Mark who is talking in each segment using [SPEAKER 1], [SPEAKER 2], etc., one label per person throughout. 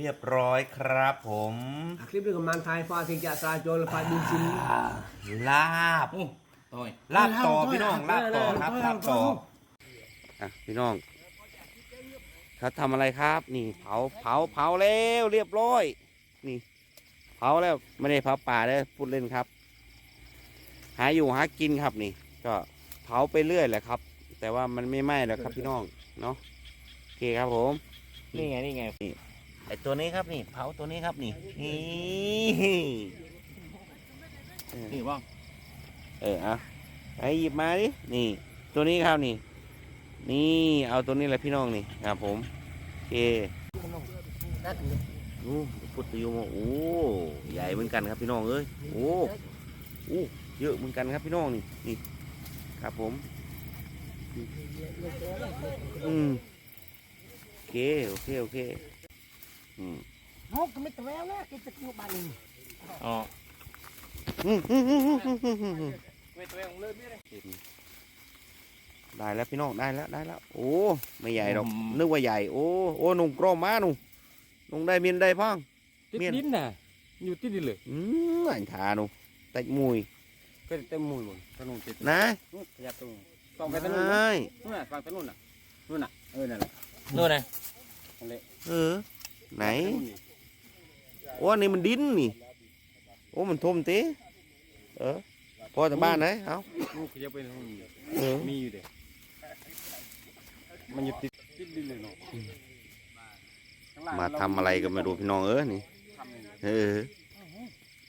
[SPEAKER 1] เรียบร้อยครับผม
[SPEAKER 2] อะคลิปนี้ก็มันทายฟ้าที่จะสาโจรฟ้าดินซิน
[SPEAKER 1] ลาบ
[SPEAKER 3] โอ้ต่อย
[SPEAKER 1] ลาบต่อพี่น้องลาบต่อครับลาบต่ออะพี่น้องเขาทำอะไรครับ นี่เผาเผาเผาแล้วเรียบร้อย นี่ เผาแล้วไม่ได้เผาป่าเลยพูดเล่นครับ หาอยู่หากินครับนี่ ก็เผาไปเรื่อยแหละครับ แต่ว่ามันไม่ไหม้แล้วครับพี่น้องเนาะโอเคครับผม
[SPEAKER 3] นี่ไงนี่ไง
[SPEAKER 1] ไอตัวนี้ครับนี่เผาตัวนี้ครับนี่นี่
[SPEAKER 3] นี่บ้าง
[SPEAKER 1] เออเอาไอหยิบมาดินี่ ตัวนี้ครับนี่ นี่เอาตัวนี้แหละพี่น้องนี่ครับผมโอเคโอ้พุทธยูโมโอ้ใหญ่เหมือนกันครับพี่น้องเอ้ยโอ้โอ้เยอะเหมือนกันครับพี่น้องนี่นี่ครับผมอืมโอเคโอเคโอเค อืม
[SPEAKER 2] นกก็ไม่ตะแววนะกินตะกิ้วบ้านนี่
[SPEAKER 3] อ๋อ
[SPEAKER 1] อืมอืมอืมอืมอืมอืมอืม
[SPEAKER 3] เวทเวงเลยไม่ได้
[SPEAKER 1] ได้แล้วพี่น้องได้แล้วได้แล้วโอ้ไม่ใหญ่หรอกนึกว่าใหญ่โอ้โอ้หนุ่มกรอมมาหนุ่มหนุ่มได้เมียนได้พัง
[SPEAKER 3] ติด
[SPEAKER 1] เมียน
[SPEAKER 3] ดินน่ะอยู่ติดดินเลย
[SPEAKER 1] อืมอันทาหนุ่มตัดมุย
[SPEAKER 3] ก็เต็มมือหมดถนนติด
[SPEAKER 1] นะ
[SPEAKER 3] นู่นขยับตรงต้องไปถนน
[SPEAKER 1] ไนู่
[SPEAKER 3] นน่ะฝั่งถนนน่ะนู่นน่ะเออนั่นแหละนู่นน่ะนั่นแหละ
[SPEAKER 1] เออ ไหน โอ้อันนี่มันดินนี่ โอ้มันทมเตะเออ พอจากบ้านไหนเอา
[SPEAKER 3] นู่นขยับไปนู่น
[SPEAKER 1] เออ
[SPEAKER 3] มีอยู่เด็มันอยู่ติดติดดินเลยเนาะ
[SPEAKER 1] มาทำอะไรก็ไม่รู้พี่น้องเออนี่
[SPEAKER 3] ทำเอง
[SPEAKER 1] เออ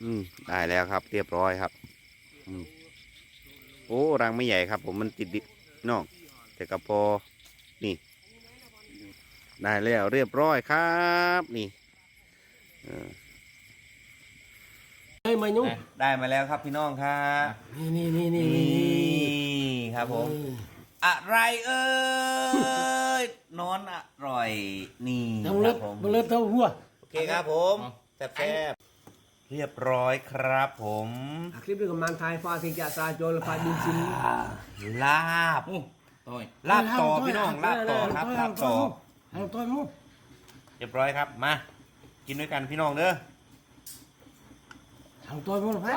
[SPEAKER 1] อืมได้แล้วครับ เรียบร้อยครับ อืมโอ้รังไม่ใหญ่ครับ ผมมันติดดินอก แต่กระพอนี่ ได้แล้วเรียบร้อยครับนี่เออ
[SPEAKER 2] เฮ้ยมายุ่ง
[SPEAKER 1] ได้มาแล้วครับพี่น้องครับ
[SPEAKER 2] นี่นี่นี่นี่
[SPEAKER 1] นี่ครับผมอะไรเอ้ยนอนอร่อยนี่
[SPEAKER 2] ต้อง
[SPEAKER 1] ค
[SPEAKER 2] เลิ
[SPEAKER 1] รั
[SPEAKER 2] ศ
[SPEAKER 1] บผม
[SPEAKER 2] เลิศเท่าหัว
[SPEAKER 1] โอเคครับผมแซ่บๆเรียบร้อยครับผม
[SPEAKER 2] อะคลิปนี้ก็มันทายฟ้าที่จะสาโจรฟ้าดินซิน
[SPEAKER 1] ลาบ
[SPEAKER 3] โอ้ต่อย
[SPEAKER 1] ลาบต่อพี่น้องลาบต่อครับลาบต่อ
[SPEAKER 2] เอาตัวนู้น
[SPEAKER 1] เรียบร้อยครับ มา กินด้วยกันพี่น้องเด้อ
[SPEAKER 2] เอาตัวนู้นไป